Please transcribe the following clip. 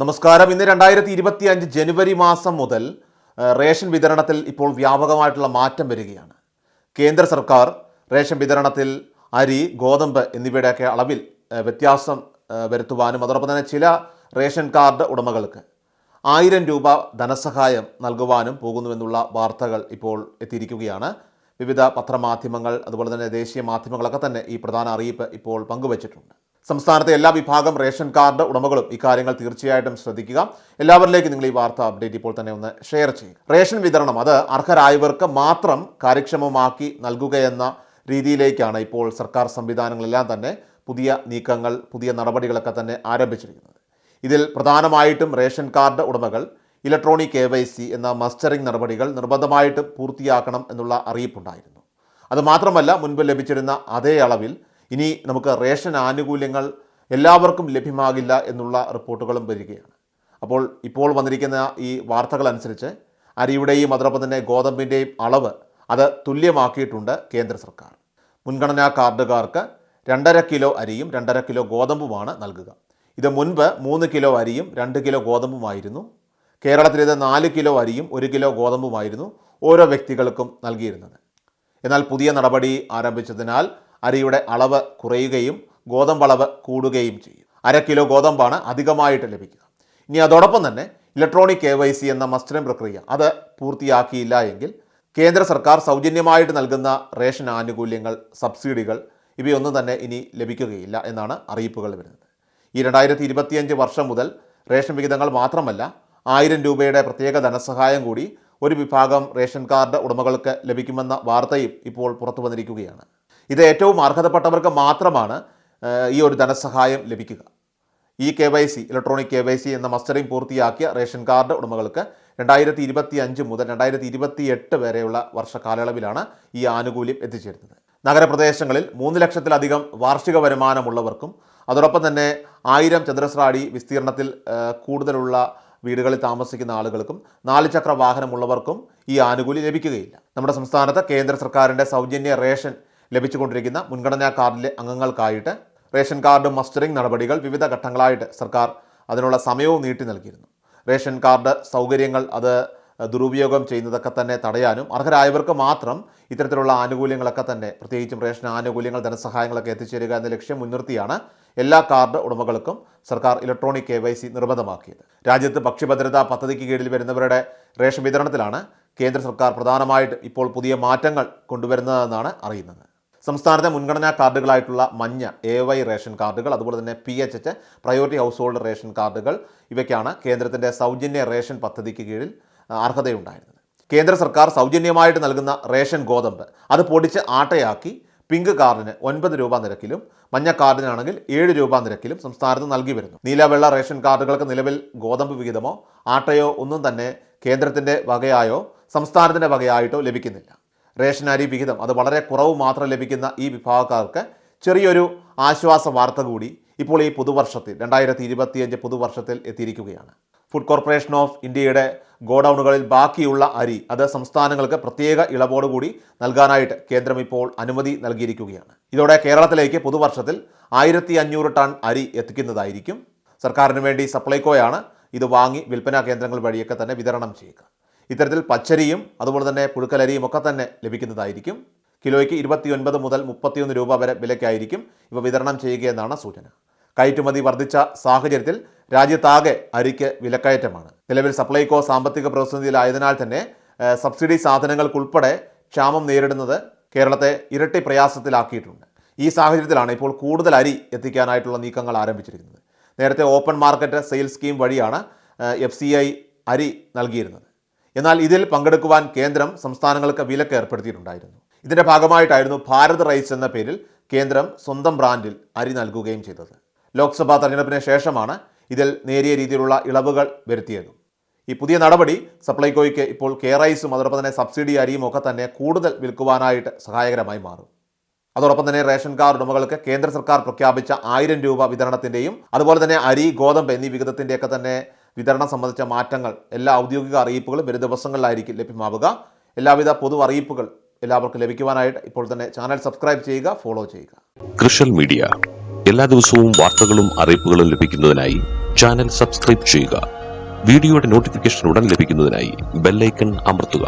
നമസ്കാരം. ഇന്ന് രണ്ടായിരത്തി ഇരുപത്തി അഞ്ച് ജനുവരി മാസം മുതൽ റേഷൻ വിതരണത്തിൽ ഇപ്പോൾ വ്യാപകമായിട്ടുള്ള മാറ്റം വരികയാണ്. കേന്ദ്ര സർക്കാർ റേഷൻ വിതരണത്തിൽ അരി ഗോതമ്പ് എന്നിവയുടെയൊക്കെ അളവിൽ വ്യത്യാസം വരുത്തുവാനും അതോടൊപ്പം തന്നെ ചില റേഷൻ കാർഡ് ഉടമകൾക്ക് ആയിരം രൂപ ധനസഹായം നൽകുവാനും പോകുന്നുവെന്നുള്ള വാർത്തകൾ ഇപ്പോൾ എത്തിയിരിക്കുകയാണ്. വിവിധ പത്രമാധ്യമങ്ങൾ അതുപോലെ തന്നെ ദേശീയ മാധ്യമങ്ങളൊക്കെ തന്നെ ഈ പ്രധാന അറിയിപ്പ് ഇപ്പോൾ പങ്കുവച്ചിട്ടുണ്ട്. സംസ്ഥാനത്തെ എല്ലാ വിഭാഗം റേഷൻ കാർഡ് ഉടമകളും ഇക്കാര്യങ്ങൾ തീർച്ചയായിട്ടും ശ്രദ്ധിക്കുക. എല്ലാവരിലേക്കും നിങ്ങൾ ഈ വാർത്ത അപ്ഡേറ്റ് ഇപ്പോൾ തന്നെ ഒന്ന് ഷെയർ ചെയ്യുക. റേഷൻ വിതരണം അത് അർഹരായവർക്ക് മാത്രം കാര്യക്ഷമമാക്കി നൽകുകയെന്ന രീതിയിലേക്കാണ് ഇപ്പോൾ സർക്കാർ സംവിധാനങ്ങളെല്ലാം തന്നെ പുതിയ നീക്കങ്ങൾ പുതിയ നടപടികളൊക്കെ തന്നെ ആരംഭിച്ചിരിക്കുന്നത്. ഇതിൽ പ്രധാനമായിട്ടും റേഷൻ കാർഡ് ഉടമകൾ ഇലക്ട്രോണിക് കെ വൈ സി എന്ന മസ്റ്ററിംഗ് നടപടികൾ നിർബന്ധമായിട്ടും പൂർത്തിയാക്കണം എന്നുള്ള അറിയിപ്പുണ്ടായിരുന്നു. അതുമാത്രമല്ല മുൻപ് ലഭിച്ചിരുന്ന അതേ അളവിൽ ഇനി നമുക്ക് റേഷൻ ആനുകൂല്യങ്ങൾ എല്ലാവർക്കും ലഭ്യമാകില്ല എന്നുള്ള റിപ്പോർട്ടുകളും വരികയാണ്. അപ്പോൾ ഇപ്പോൾ വന്നിരിക്കുന്ന ഈ വാർത്തകളനുസരിച്ച് അരിയുടെയും അതോടൊപ്പം തന്നെ ഗോതമ്പിന്റെയും അളവ് അത് തുല്യമാക്കിയിട്ടുണ്ട് കേന്ദ്ര സർക്കാർ. മുൻഗണനാ കാർഡുകാർക്ക് രണ്ടര കിലോ അരിയും രണ്ടര കിലോ ഗോതമ്പുമാണ് നൽകുക. ഇത് മുൻപ് മൂന്ന് കിലോ അരിയും രണ്ട് കിലോ ഗോതമ്പുമായിരുന്നു. കേരളത്തിൽ ഇത് നാല് കിലോ അരിയും ഒരു കിലോ ഗോതമ്പുമായിരുന്നു ഓരോ വ്യക്തികൾക്കും നൽകിയിരുന്നത്. എന്നാൽ പുതിയ നടപടി ആരംഭിച്ചതിനാൽ അരിയുടെ അളവ് കുറയുകയും ഗോതമ്പളവ് കൂടുകയും ചെയ്യും. അര കിലോ ഗോതമ്പാണ് അധികമായിട്ട് ലഭിക്കുക. ഇനി അതോടൊപ്പം തന്നെ ഇലക്ട്രോണിക് കെ വൈ സി എന്ന മസ്റ്ററിംഗ് പ്രക്രിയ അത് പൂർത്തിയാക്കിയില്ല എങ്കിൽ കേന്ദ്ര സർക്കാർ സൗജന്യമായിട്ട് നൽകുന്ന റേഷൻ ആനുകൂല്യങ്ങൾ സബ്സിഡികൾ ഇവയൊന്നും തന്നെ ഇനി ലഭിക്കുകയില്ല എന്നാണ് അറിയിപ്പുകൾ വരുന്നത്. ഈ രണ്ടായിരത്തി ഇരുപത്തിയഞ്ച് വർഷം മുതൽ റേഷൻ വിഹിതങ്ങൾ മാത്രമല്ല ആയിരം രൂപയുടെ പ്രത്യേക ധനസഹായം കൂടി ഒരു വിഭാഗം റേഷൻ കാർഡ് ഉടമകൾക്ക് ലഭിക്കുമെന്ന വാർത്തയും ഇപ്പോൾ പുറത്തു വന്നിരിക്കുകയാണ് ഇത് ഏറ്റവും അർഹതപ്പെട്ടവർക്ക് മാത്രമാണ് ഈ ഒരു ധനസഹായം ലഭിക്കുക. ഈ K Y C electronic K Y C എന്ന മസ്റ്ററിംഗ് പൂർത്തിയാക്കിയ റേഷൻ കാർഡ് ഉടമകൾക്ക് രണ്ടായിരത്തി ഇരുപത്തി അഞ്ച് മുതൽ രണ്ടായിരത്തി ഇരുപത്തി എട്ട് വരെയുള്ള വർഷ കാലയളവിലാണ് ഈ ആനുകൂല്യം എത്തിച്ചേരുന്നത്. നഗരപ്രദേശങ്ങളിൽ മൂന്ന് ലക്ഷത്തിലധികം വാർഷിക വരുമാനമുള്ളവർക്കും അതോടൊപ്പം തന്നെ ആയിരം ചതുരശ്ര അടി വിസ്തീർണത്തിൽ കൂടുതലുള്ള വീടുകളിൽ താമസിക്കുന്ന ആളുകൾക്കും നാല് ചക്ര വാഹനമുള്ളവർക്കും ഈ ആനുകൂല്യം ലഭിക്കുകയില്ല. നമ്മുടെ സംസ്ഥാനത്ത് കേന്ദ്ര സർക്കാരിന്റെ സൗജന്യ റേഷൻ ലഭിച്ചുകൊണ്ടിരിക്കുന്ന മുൻഗണനാ കാർഡിലെ അംഗങ്ങൾക്കായിട്ട് റേഷൻ കാർഡ് മസ്റ്ററിംഗ് നടപടികൾ വിവിധ ഘട്ടങ്ങളായിട്ട് സർക്കാർ അതിനുള്ള സമയവും നീട്ടി നൽകിയിരുന്നു. റേഷൻ കാർഡ് സൗകര്യങ്ങൾ അത് ദുരുപയോഗം ചെയ്യുന്നതൊക്കെ തന്നെ തടയാനും അർഹരായവർക്ക് മാത്രം ഇത്തരത്തിലുള്ള ആനുകൂല്യങ്ങളൊക്കെ തന്നെ പ്രത്യേകിച്ചും റേഷൻ ആനുകൂല്യങ്ങൾ ധനസഹായങ്ങളൊക്കെ എത്തിച്ചേരുക എന്ന ലക്ഷ്യം മുൻനിർത്തിയാണ് എല്ലാ കാർഡ് ഉടമകൾക്കും സർക്കാർ ഇലക്ട്രോണിക് കെ വൈ സി നിർബന്ധമാക്കിയത്. രാജ്യത്ത് ഭക്ഷ്യഭദ്രതാ പദ്ധതിക്ക് കീഴിൽ വരുന്നവരുടെ റേഷൻ വിതരണത്തിലാണ് കേന്ദ്ര സർക്കാർ പ്രധാനമായിട്ട് ഇപ്പോൾ പുതിയ മാറ്റങ്ങൾ കൊണ്ടുവരുന്നതെന്നാണ് അറിയുന്നത്. സംസ്ഥാനത്തെ മുൻഗണനാ കാർഡുകളായിട്ടുള്ള മഞ്ഞ എ വൈ റേഷൻ കാർഡുകൾ അതുപോലെ തന്നെ P H H priority household ration കാർഡുകൾ ഇവയ്ക്കാണ് കേന്ദ്രത്തിന്റെ സൗജന്യ റേഷൻ പദ്ധതിക്ക് കീഴിൽ അർഹതയുണ്ടായിരുന്നത്. കേന്ദ്ര സർക്കാർ സൗജന്യമായിട്ട് നൽകുന്ന റേഷൻ ഗോതമ്പ് അത് പൊടിച്ച് ആട്ടയാക്കി പിങ്ക് കാർഡിന് ഒൻപത് രൂപ നിരക്കിലും മഞ്ഞ കാർഡിനാണെങ്കിൽ ഏഴ് രൂപ നിരക്കിലും സംസ്ഥാനത്ത് നൽകി വരുന്നു. നീലവെള്ള റേഷൻ കാർഡുകൾക്ക് നിലവിൽ ഗോതമ്പ് വിഹിതമോ ആട്ടയോ ഒന്നും തന്നെ കേന്ദ്രത്തിന്റെ വകയായോ സംസ്ഥാനത്തിന്റെ വകയായിട്ടോ ലഭിക്കുന്നില്ല. റേഷൻ അരി വിഹിതം അത് വളരെ കുറവ് മാത്രം ലഭിക്കുന്ന ഈ വിഭാഗക്കാർക്ക് ചെറിയൊരു ആശ്വാസ വാർത്ത കൂടി ഇപ്പോൾ ഈ പുതുവർഷത്തിൽ രണ്ടായിരത്തി ഇരുപത്തിയഞ്ച് പുതുവർഷത്തിൽ എത്തിയിരിക്കുകയാണ്. ഫുഡ് കോർപ്പറേഷൻ ഓഫ് ഇന്ത്യയുടെ ഗോഡൗണുകളിൽ ബാക്കിയുള്ള അരി അത് സംസ്ഥാനങ്ങൾക്ക് പ്രത്യേക ഇളവോടുകൂടി നൽകാനായിട്ട് കേന്ദ്രം ഇപ്പോൾ അനുമതി നൽകിയിരിക്കുകയാണ്. ഇതോടെ കേരളത്തിലേക്ക് പുതുവർഷത്തിൽ ആയിരത്തി അഞ്ഞൂറ് ടൺ അരി എത്തിക്കുന്നതായിരിക്കും. സർക്കാരിന് വേണ്ടി സപ്ലൈകോയാണ് ഇത് വാങ്ങി വിൽപ്പനാ കേന്ദ്രങ്ങൾ വഴിയൊക്കെ തന്നെ വിതരണം ചെയ്യുക. ഇത്തരത്തിൽ പച്ചരിയും അതുപോലെ തന്നെ പുഴുക്കലരിയും ഒക്കെ തന്നെ ലഭിക്കുന്നതായിരിക്കും. കിലോയ്ക്ക് ഇരുപത്തിയൊൻപത് മുതൽ മുപ്പത്തിയൊന്ന് രൂപ വരെ വിലയ്ക്കായിരിക്കും ഇവ വിതരണം ചെയ്യുകയെന്നാണ് സൂചന. കയറ്റുമതി വർദ്ധിച്ച സാഹചര്യത്തിൽ രാജ്യത്താകെ അരിക്ക് വിലക്കയറ്റമാണ്. നിലവിൽ സപ്ലൈകോ സാമ്പത്തിക പ്രതിസന്ധിയിലായതിനാൽ തന്നെ സബ്സിഡി സാധനങ്ങൾക്കുൾപ്പെടെ ക്ഷാമം നേരിടുന്നത് കേരളത്തെ ഇരട്ടി പ്രയാസത്തിലാക്കിയിട്ടുണ്ട്. ഈ സാഹചര്യത്തിലാണ് ഇപ്പോൾ കൂടുതൽ അരി എത്തിക്കാനായിട്ടുള്ള നീക്കങ്ങൾ ആരംഭിച്ചിരിക്കുന്നത്. നേരത്തെ ഓപ്പൺ മാർക്കറ്റ് സെയിൽ സ്കീം വഴിയാണ് എഫ് അരി നൽകിയിരുന്നത്. എന്നാൽ ഇതിൽ പങ്കെടുക്കുവാൻ കേന്ദ്രം സംസ്ഥാനങ്ങൾക്ക് വിലക്ക് ഏർപ്പെടുത്തിയിട്ടുണ്ടായിരുന്നു. ഇതിന്റെ ഭാഗമായിട്ടായിരുന്നു ഭാരത് റൈസ് എന്ന പേരിൽ കേന്ദ്രം സ്വന്തം ബ്രാൻഡിൽ അരി നൽകുകയും ചെയ്തത്. ലോക്സഭാ തെരഞ്ഞെടുപ്പിന് ശേഷമാണ് ഇതിൽ നേരിയ രീതിയിലുള്ള ഇളവുകൾ വരുത്തിയത്. ഈ പുതിയ നടപടി സപ്ലൈകോയ്ക്ക് ഇപ്പോൾ കെ റൈസും അതോടൊപ്പം തന്നെ സബ്സിഡി അരിയും ഒക്കെ തന്നെ കൂടുതൽ വിൽക്കുവാനായിട്ട് സഹായകരമായി മാറും. അതോടൊപ്പം തന്നെ റേഷൻ കാർഡ് ഉടമകൾക്ക് കേന്ദ്ര സർക്കാർ പ്രഖ്യാപിച്ച ആയിരം രൂപ വിതരണത്തിന്റെയും അതുപോലെ തന്നെ അരി ഗോതമ്പ് എന്നീ വിഹിതത്തിന്റെയൊക്കെ തന്നെ വിതരണം സംബന്ധിച്ച മാറ്റങ്ങൾ എല്ലാ ഔദ്യോഗിക അറിയിപ്പുകളും വരും ദിവസങ്ങളിലായിരിക്കും ലഭ്യമാവുക. എല്ലാവിധ പൊതു അറിയിപ്പുകൾ എല്ലാവർക്കും ലഭിക്കുവാനായിട്ട് ഇപ്പോൾ തന്നെ ചാനൽ സബ്സ്ക്രൈബ് ചെയ്യുക ഫോളോ ചെയ്യുക. കൃഷൽ മീഡിയ എല്ലാ ദിവസവും വാർത്തകളും അറിയിപ്പുകളും ലഭിക്കുന്നതിനായി ചാനൽ സബ്സ്ക്രൈബ് ചെയ്യുക. വീഡിയോയുടെ നോട്ടിഫിക്കേഷൻ ഉടൻ ലഭിക്കുന്നതിനായി ബെല്ലൈക്കൺ അമർത്തുക.